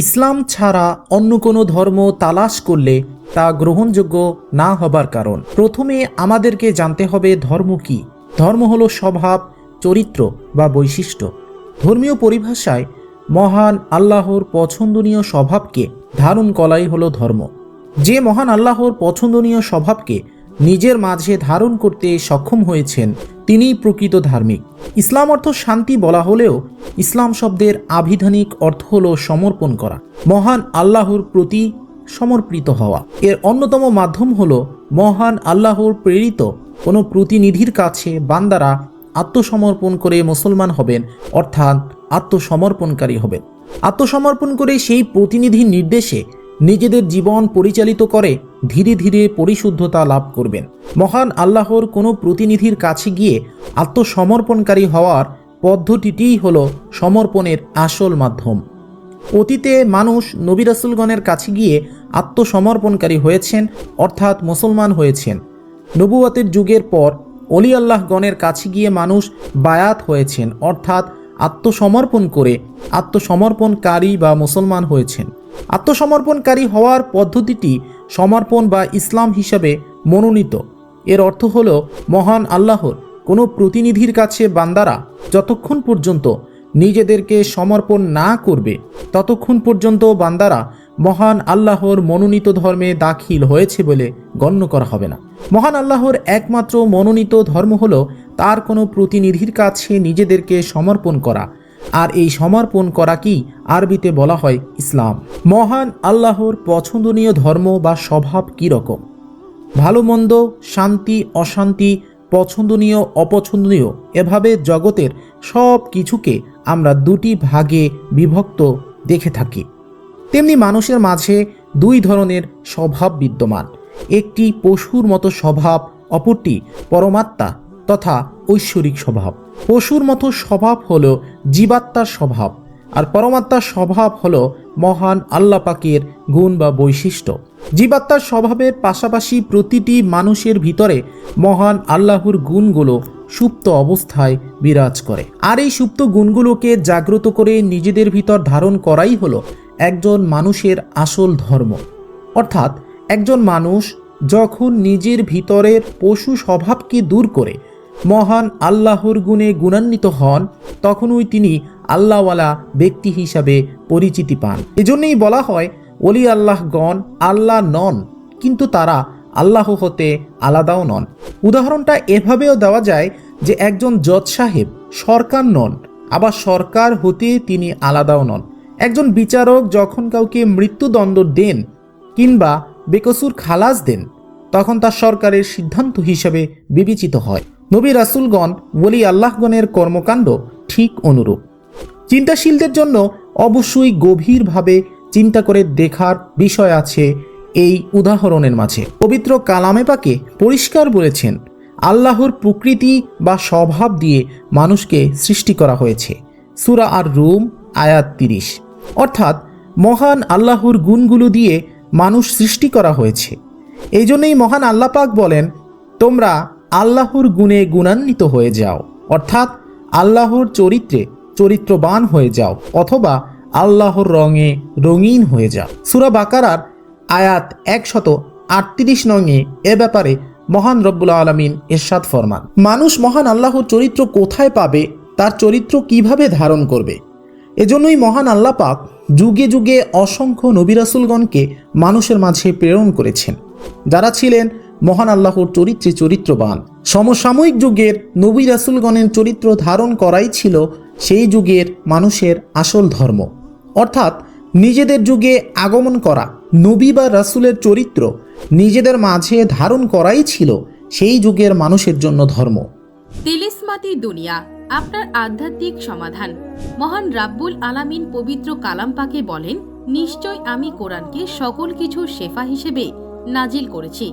ইসলাম ছাড়া অন্য কোনো ধর্ম তালাশ করলে তা গ্রহণযোগ্য না হবার কারণ। প্রথমে আমাদেরকে জানতে হবে ধর্ম কি। ধর্ম হলো স্বভাব, চরিত্র বা বৈশিষ্ট্য। ধর্মীয় পরিভাষায় মহান আল্লাহর পছন্দনীয় স্বভাবকে ধারণ করাই হলো ধর্ম। যে মহান আল্লাহর পছন্দনীয় স্বভাবকে নিজের মাঝে ধারণ করতে সক্ষম হয়েছেন, তিনিই প্রকৃত ধার্মিক। ইসলাম অর্থ শান্তি বলা হলেও ইসলাম শব্দের আবিধানিক অর্থ হল সমর্পণ করা। মহান আল্লাহর প্রতি সমর্পিত হওয়া। এর অন্যতম মাধ্যম হল মহান আল্লাহর প্রেরিত কোনো প্রতিনিধির কাছে বান্দারা আত্মসমর্পণ করে মুসলমান হবেন, অর্থাৎ আত্মসমর্পণকারী হবেন। আত্মসমর্পণ করে সেই প্রতিনিধির নির্দেশে নিজেদের জীবন পরিচালিত করে ধীরে ধীরে পরিশুদ্ধতা লাভ করবেন। মহান আল্লাহর কোনো প্রতিনিধির কাছে গিয়ে আত্মসমর্পণকারী হওয়ার পদ্ধতিটিই হল সমর্পণের আসল মাধ্যম। অতীতে মানুষ নবী রাসূলগণের কাছে গিয়ে আত্মসমর্পণকারী হয়েছেন, অর্থাৎ মুসলমান হয়েছেন। নবুয়াতের যুগের পর অলি আল্লাহগণের কাছে গিয়ে মানুষ বায়াত হয়েছেন, অর্থাৎ আত্মসমর্পণ করে আত্মসমর্পণকারী বা মুসলমান হয়েছেন। আত্মসমর্পণকারী হওয়ার পদ্ধতিটি সমর্পণ বা ইসলাম হিসাবে মনোনীত। এর অর্থ হল মহান আল্লাহর কোনো প্রতিনিধির কাছে বান্দারা যতক্ষণ পর্যন্ত নিজেদেরকে সমর্পণ না করবে, ততক্ষণ পর্যন্ত বান্দারা মহান আল্লাহর মনোনীত ধর্মে দাখিল হয়েছে বলে গণ্য করা হবে না। মহান আল্লাহর একমাত্র মনোনীত ধর্ম হল তার কোনো প্রতিনিধির কাছে নিজেদেরকে সমর্পণ করা আর এই সমর্পণ করা কি আরবিতে বলা হয় ইসলাম? মহান আল্লাহর পছন্দনীয় ধর্ম বা স্বভাব কীরকম ভালো মন্দ, শান্তি, অশান্তি, পছন্দনীয়, অপছন্দনীয়, এভাবে জগতের সব কিছুকে আমরা দুটি ভাগে বিভক্ত দেখে থাকি। তেমনি মানুষের মাঝে দুই ধরনের স্বভাব বিদ্যমান। একটি পশুর মতো স্বভাব, অপরটি পরমাত্মা। তথা ঐশ্বরিক স্বভাব। পশুর মতো স্বভাব হল জীবাত্মার স্বভাব, আর পরমাত্মার স্বভাব হল মহান আল্লাপাকের গুণ বা বৈশিষ্ট্য। জীবাত্মার স্বভাবের পাশাপাশি প্রতিটি মানুষের ভিতরে মহান আল্লাহর গুণগুলো সুপ্ত অবস্থায় বিরাজ করে। আর এই সুপ্ত গুণগুলোকে জাগ্রত করে নিজেদের ভিতর ধারণ করাই হলো একজন মানুষের আসল ধর্ম। অর্থাৎ একজন মানুষ যখন নিজের ভিতরের পশু স্বভাবকে দূর করে মহান আল্লাহর গুণে গুণান্বিত হন, তখনই তিনি আল্লাহওয়ালা ব্যক্তি হিসাবে পরিচিতি পান। এজন্যই বলা হয় অলি আল্লাহগণ আল্লাহ নন, কিন্তু তারা আল্লাহ হতে আলাদাও নন। উদাহরণটা এভাবেও দেওয়া যায় যে একজন জজ সাহেব সরকার নন, আবার সরকার হতে তিনি আলাদাও নন। একজন বিচারক যখন কাউকে মৃত্যুদণ্ড দেন কিংবা বেকসুর খালাস দেন, তখন তা সরকারের সিদ্ধান্ত হিসেবে বিবেচিত হয়। নবী রাসুলগণ বলি আল্লাহগণের কর্মকাণ্ড ঠিক অনুরূপ। চিন্তাশীলদের জন্য অবশ্যই গভীরভাবে চিন্তা করে দেখার বিষয় আছে এই উদাহরণের মাঝে। পবিত্র কালামে পাকে পরিষ্কার বলেছেন, আল্লাহর প্রকৃতি বা স্বভাব দিয়ে মানুষকে সৃষ্টি করা হয়েছে। সুরা আর রুম আয়াত তিরিশ। অর্থাৎ, মহান আল্লাহর গুণগুলো দিয়ে মানুষ সৃষ্টি করা হয়েছে। এই জন্যই মহান আল্লাহ পাক বলেন, তোমরা আল্লাহর গুণে গুণান্বিত হয়ে যাও। অর্থাৎ আল্লাহর চরিত্রে চরিত্রবান হয়ে যাও অথবা আল্লাহর রঙে রঙিন হয়ে যাও। সুরা বাকারার আয়াত একশত আটত্রিশ নঙে এ ব্যাপারে মহান রব্বুল আলমিন এরশাদ ফরমান। মানুষ মহান আল্লাহর চরিত্র কোথায় পাবে, তার চরিত্র কীভাবে ধারণ করবে? এজন্যই মহান আল্লাহ পাক যুগে যুগে অসংখ্য নবিরাসুলগণকে মানুষের মাঝে প্রেরণ করেছেন। যারা ছিলেন মহান আল্লাহর চরিত্রে চরিত্রবান। সমসাময়িক যুগের নবী রাসুলগণের চরিত্র ধারণ করাই ছিল সেই যুগের মানুষের আসল ধর্ম। অর্থাৎ নিজেদের যুগে আগমন করা, নবী বা রাসুলের চরিত্র নিজেদের মাঝে ধারণ করাই ছিল সেই যুগের মানুষের জন্য ধর্ম। তিলিসমাতি দুনিয়া, আপনার আধ্যাত্মিক সমাধান। মহান রাব্বুল আলামিন পবিত্র কালাম পাকে বলেন, নিশ্চয় আমি কোরআনকে সকল কিছু শেফা হিসেবে নাজিল করেছি।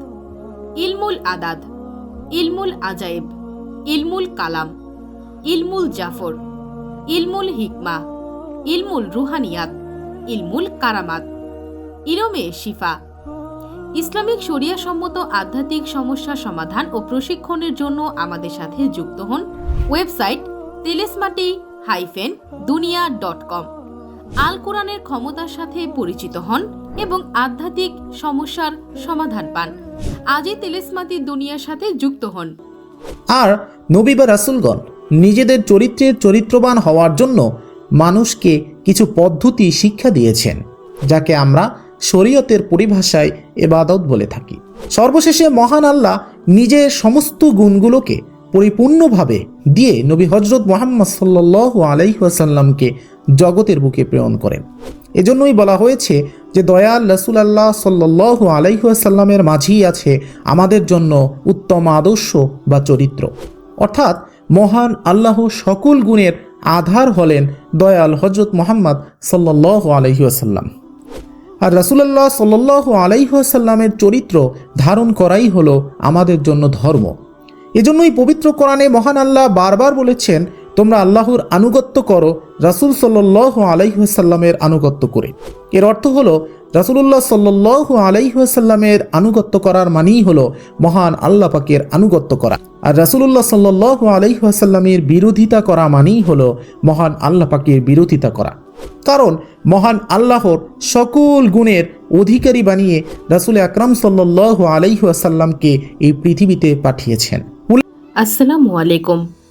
ইলমুল আদাদ, ইলমুল আজায়েব ইলমুল কালাম, ইলমুল জাফর, ইলমুল হিকমা, ইলমুল রুহানিয়াত, ইলমুল কারামাত। ইরমে শিফা। ইসলামিক শরিয়া সম্মত আধ্যাত্মিক সমস্যা সমাধান ও প্রশিক্ষণের জন্য আমাদের সাথে যুক্ত হন ওয়েবসাইট তেলেসমাটি হাইফেন দুনিয়া ডট কম। আল কোরআনের ক্ষমতার সাথে পরিচিত হন এবং আধ্যাত্মিক সমস্যার সমাধান পান। আজই তেলেসমাতি দুনিয়ার সাথে যুক্ত হন। আর নবী বা রাসুলগণ নিজেদের চরিত্রের চরিত্রবান হওয়ার জন্য মানুষকে কিছু পদ্ধতি শিক্ষা দিয়েছেন, যাকে আমরা শরীয়তের পরিভাষায় এবাদত বলে থাকি। সর্বশেষে মহান আল্লাহ নিজের সমস্ত গুণগুলোকে পরিপূর্ণভাবে দিয়ে নবী হজরত মোহাম্মদ সাল্লাহ আলাইসাল্লামকে জগতের বুকে প্রেরণ করেন। এজন্যই বলা হয়েছে যে দয়াল রসুল আল্লাহ সাল্লাহ আলাইসাল্লামের মাঝেই আছে আমাদের জন্য উত্তম আদর্শ বা চরিত্র। অর্থাৎ মহান আল্লাহ সকল গুণের আধার হলেন দয়াল হজরত মোহাম্মদ সাল্লাহ আলহিউসাল্লাম আর রাসুলাল্লাহ সাল্লাহ আলাইসাল্লামের চরিত্র ধারণ করাই হলো আমাদের জন্য ধর্ম। এজন্যই পবিত্র কোরআনে মহান আল্লাহ বারবার বলেছেন তোমরা আল্লাহর আনুগত্য করো, রাসুল সাল্লাহ আলাইসাল্লামের আনুগত্য করে। এর অর্থ হলো, রাসুলুল্লাহ সাল্লাহ আলাইসাল্লামের আনুগত্য করার মানেই হলো মহান আল্লাহ পাকের আনুগত্য করা। আর রাসুলুল্লাহ সাল্লাহ আলাইসাল্লামের বিরোধিতা করা মানেই হলো মহান আল্লাহ পাকের বিরোধিতা করা। কারণ, মহান আল্লাহর সকল গুণের অধিকারী বানিয়ে রাসুল আকরাম সাল্লাহ আলাইসাল্লামকে এই পৃথিবীতে পাঠিয়েছেন। আসসালামু আলাইকুম।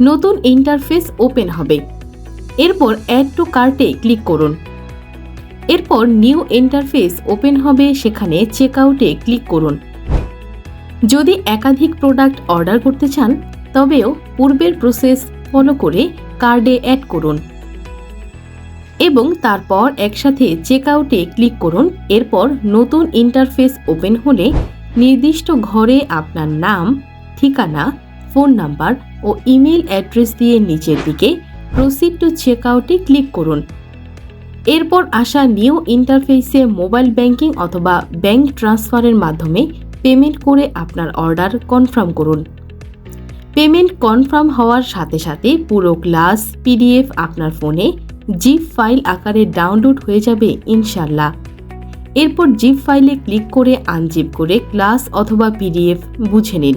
নতুন ইন্টারফেস ওপেন হবে। এরপর অ্যাড টু কার্টে ক্লিক করুন। এরপর নিউ ইন্টারফেস ওপেন হবে, সেখানে চেক আউটে ক্লিক করুন। যদি একাধিক প্রোডাক্ট অর্ডার করতে চান, তবেও পূর্বের প্রসেস ফলো করে কার্ডে অ্যাড করুন। এবং তারপর একসাথে চেক আউটে ক্লিক করুন। এরপর নতুন ইন্টারফেস ওপেন হলে নির্দিষ্ট ঘরে আপনার নাম, ঠিকানা ফোন নাম্বার ও ইমেল অ্যাড্রেস দিয়ে নিচের দিকে প্রসিড টু চেক আউটে ক্লিক করুন। এরপর আসা নিউ ইন্টারফেসে মোবাইল ব্যাংকিং অথবা ব্যাংক ট্রান্সফারের মাধ্যমে পেমেন্ট করে আপনার অর্ডার কনফার্ম করুন। পেমেন্ট কনফার্ম হওয়ার সাথে সাথে পুরো ক্লাস, পিডিএফ আপনার ফোনে জিপ ফাইল আকারে ডাউনলোড হয়ে যাবে ইনশাল্লাহ এরপর জিপ ফাইলে ক্লিক করে আনজিপ করে ক্লাস অথবা পিডিএফ বুঝে নিন।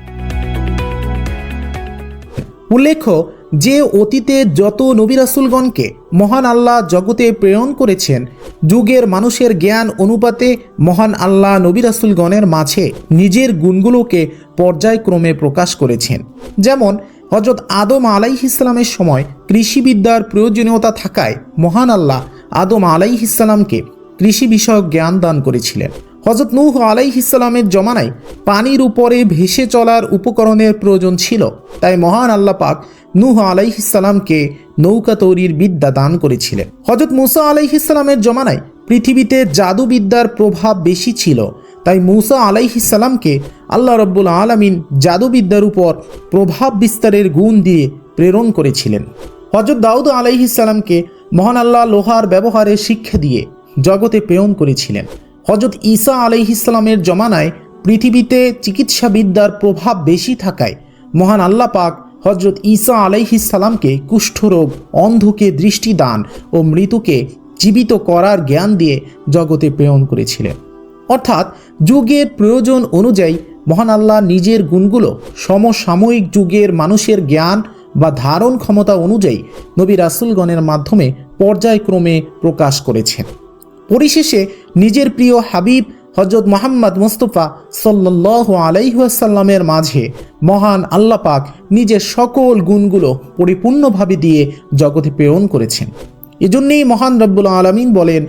উল্লেখ্য যে অতীতে যত নবী রাসূলগণকে মহান আল্লাহ জগতে প্রেরণ করেছেন, যুগের মানুষের জ্ঞান অনুপাতে মহান আল্লাহ নবী রাসূলগণের মাঝে নিজের গুণগুলোকে পর্যায়ক্রমে প্রকাশ করেছেন। যেমন হজরত আদম আলাইহিসালামের সময় কৃষিবিদ্যার প্রয়োজনীয়তা থাকায় মহান আল্লাহ আদম আলাইহিসালামকে কৃষি বিষয়ক জ্ঞান দান করেছিলেন। হজরত নূহ আলাইহিসালামের জমানায় পানির উপরে ভেসে চলার উপকরণের প্রয়োজন ছিল। তাই মহান আল্লাহ পাক নূহ আলাইহিসালামকে নৌকা তৈরির বিদ্যা দান করেছিলেন। হজরত মুসা আলাইহিসালামের জমানায় পৃথিবীতে জাদুবিদ্যার প্রভাব বেশি ছিল। তাই মুসা আলাইহিসালামকে আল্লাহ রব্বুল আলমিন জাদুবিদ্যার উপর প্রভাব বিস্তারের গুণ দিয়ে প্রেরণ করেছিলেন। হজরত দাউদ আলাইহিসালামকে মহান আল্লাহ লোহার ব্যবহারের শিক্ষা দিয়ে জগতে প্রেরণ করেছিলেন। হজরত ঈসা আলাইহিসালামের জমানায় পৃথিবীতে চিকিৎসাবিদ্যার প্রভাব বেশি থাকায় মহান আল্লাহ পাক হজরত ঈসা আলাইহিসালামকে কুষ্ঠরোগ, অন্ধকে দৃষ্টিদান ও মৃতকে জীবিত করার জ্ঞান দিয়ে জগতে প্রেরণ করেছিলেন। অর্থাৎ যুগের প্রয়োজন অনুযায়ী মহান আল্লাহ নিজের গুণগুলো সমসাময়িক যুগের মানুষের জ্ঞান বা ধারণ ক্ষমতা অনুযায়ী নবী রাসুলগণের মাধ্যমে পর্যায়ক্রমে প্রকাশ করেছেন। পরিশেষে নিজের প্রিয় হাবিব হজরত মোহাম্মদ মুস্তফা সাল্লাহ আলাইহাসাল্লামের মাঝে মহান আল্লাহ পাক নিজের সকল গুণগুলো পরিপূর্ণভাবে দিয়ে জগতে প্রেরণ করেছেন। এজন্যই মহান রব্বুল আলমিন বলেন,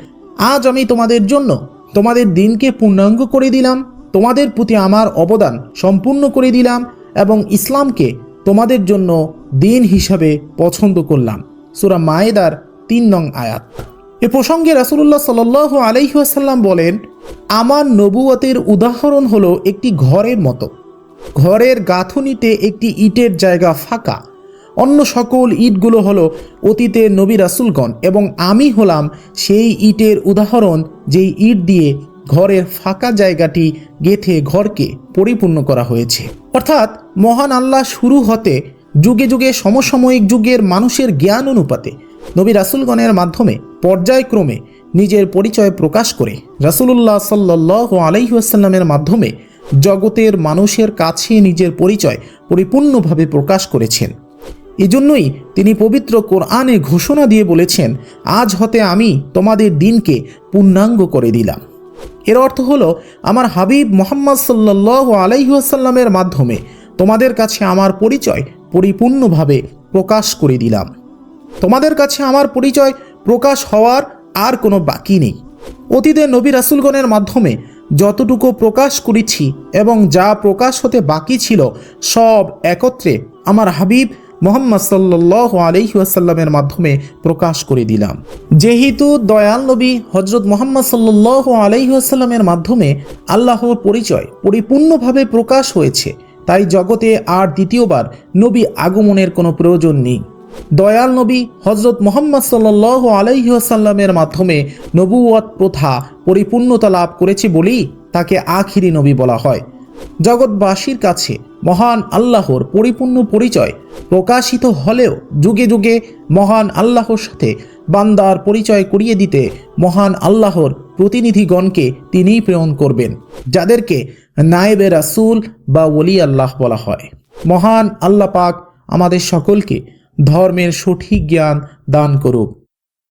আজ আমি তোমাদের জন্য তোমাদের দিনকে পূর্ণাঙ্গ করে দিলাম, তোমাদের প্রতি আমার অবদান সম্পূর্ণ করে দিলাম এবং ইসলামকে তোমাদের জন্য দিন হিসাবে পছন্দ করলাম। সুরা মায়েদার তিন নং আয়াত। এ প্রসঙ্গে রাসুল্লাহ সাল আলাইহাসাল্লাম বলেন, আমার নবুয়তের উদাহরণ হলো একটি ঘরের মতো। ঘরের গাঁথুনিতে একটি ইটের জায়গা ফাঁকা। অন্য সকল ইটগুলো হলো অতীতের নবী রাসুলগণ এবং আমি হলাম সেই ইটের উদাহরণ যেই ইট দিয়ে ঘরের ফাঁকা জায়গাটি গেথে ঘরকে পরিপূর্ণ করা হয়েছে। অর্থাৎ মহান আল্লাহ শুরু হতে যুগে যুগে সমসাময়িক যুগের মানুষের জ্ঞান অনুপাতে নবী রাসুলগণের মাধ্যমে পর্যায়ক্রমে নিজের পরিচয় প্রকাশ করে রাসুলুল্লাহ সাল্লাহ আলাইহাসাল্লামের মাধ্যমে জগতের মানুষের কাছে নিজের পরিচয় পরিপূর্ণভাবে প্রকাশ করেছেন। এজন্যই তিনি পবিত্র কোরআনে ঘোষণা দিয়ে বলেছেন, আজ হতে আমি তোমাদের দিনকে পূর্ণাঙ্গ করে দিলাম। এর অর্থ হলো, আমার হাবিব মোহাম্মদ সাল্লাহ আলাইহাসাল্লামের মাধ্যমে তোমাদের কাছে আমার পরিচয় পরিপূর্ণভাবে প্রকাশ করে দিলাম। তোমাদের কাছে আমার পরিচয় প্রকাশ হওয়ার আর কোনো বাকি নেই। অতীতে নবী রাসুলগণের মাধ্যমে যতটুকু প্রকাশ করেছি এবং যা প্রকাশ হতে বাকি ছিল, সব একত্রে আমার হাবিব মোহাম্মদ সাল্লাহ আলহিউসাল্লামের মাধ্যমে প্রকাশ করে দিলাম। যেহেতু দয়াল নবী হজরত মোহাম্মদ সাল্লাহ আলহিউসাল্লামের মাধ্যমে আল্লাহর পরিচয় পরিপূর্ণভাবে প্রকাশ হয়েছে, তাই জগতে আর দ্বিতীয়বার নবী আগমনের কোনো প্রয়োজন নেই। দয়াল নবী হজরত মোহাম্মদ সাল্লাহ আলাইসাল্লামের মাধ্যমে নবুয়ত প্রথা পরিপূর্ণতা লাভ করেছে বলেই তাকে আখিরি নবী বলা হয়। জগৎবাসীর কাছে মহান আল্লাহর পরিপূর্ণ পরিচয় প্রকাশিত হলেও যুগে যুগে মহান আল্লাহর সাথে বান্দার পরিচয় করিয়ে দিতে মহান আল্লাহর প্রতিনিধিগণকে তিনিই প্রেরণ করবেন, যাদেরকে নায়েবে রাসুল বা ওলি আল্লাহ বলা হয়। মহান আল্লাহ পাক আমাদের সকলকে ধর্মের সঠিক জ্ঞান দান করুক।